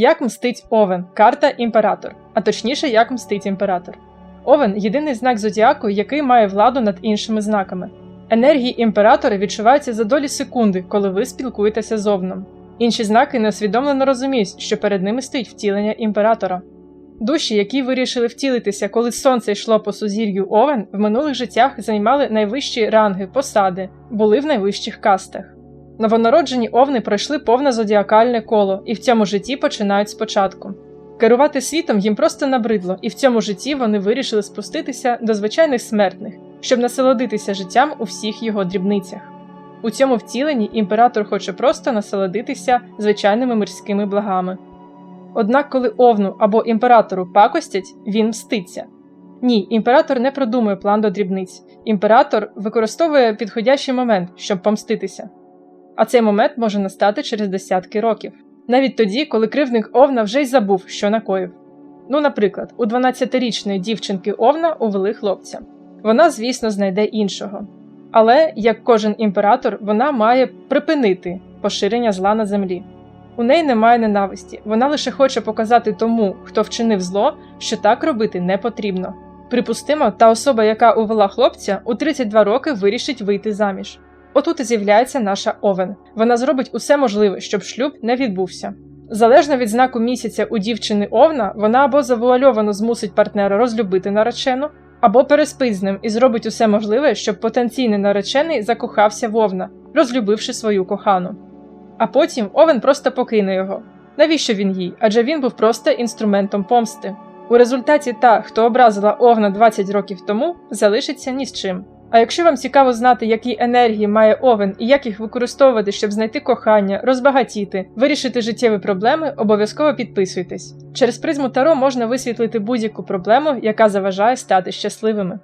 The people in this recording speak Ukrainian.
Як мстить Овен, карта імператор, а точніше, як мстить імператор. Овен єдиний знак зодіаку, який має владу над іншими знаками. Енергії імператора відчуваються за долі секунди, коли ви спілкуєтеся з Овном. Інші знаки неосвідомлено розуміють, що перед ними стоїть втілення імператора. Душі, які вирішили втілитися, коли сонце йшло по сузір'ю Овен, в минулих життях займали найвищі ранги, посади, були в найвищих кастах. Новонароджені овни пройшли повне зодіакальне коло і в цьому житті починають спочатку. Керувати світом їм просто набридло, і в цьому житті вони вирішили спуститися до звичайних смертних, щоб насолодитися життям у всіх його дрібницях. У цьому втіленні імператор хоче просто насолодитися звичайними мирськими благами. Однак, коли овну або імператору пакостять, він мститься. Ні, імператор не продумує план до дрібниць. Імператор використовує підходящий момент, щоб помститися. А цей момент може настати через десятки років, навіть тоді, коли кривник Овна вже й забув, що накоїв. Ну, наприклад, у 12-річної дівчинки Овна увели хлопця. Вона, звісно, знайде іншого. Але, як кожен імператор, вона має припинити поширення зла на землі. У неї немає ненависті, вона лише хоче показати тому, хто вчинив зло, що так робити не потрібно. Припустимо, та особа, яка увела хлопця, у 32 роки вирішить вийти заміж. Отут і з'являється наша Овен. Вона зробить усе можливе, щоб шлюб не відбувся. Залежно від знаку місяця у дівчини Овна, вона або завуальовано змусить партнера розлюбити наречену, або переспить з ним і зробить усе можливе, щоб потенційний наречений закохався в Овна, розлюбивши свою кохану. А потім Овен просто покине його. Навіщо він їй? Адже він був просто інструментом помсти. У результаті та, хто образила Овна 20 років тому, залишиться ні з чим. А якщо вам цікаво знати, які енергії має Овен і як їх використовувати, щоб знайти кохання, розбагатіти, вирішити життєві проблеми, обов'язково підписуйтесь. Через призму Таро можна висвітлити будь-яку проблему, яка заважає стати щасливими.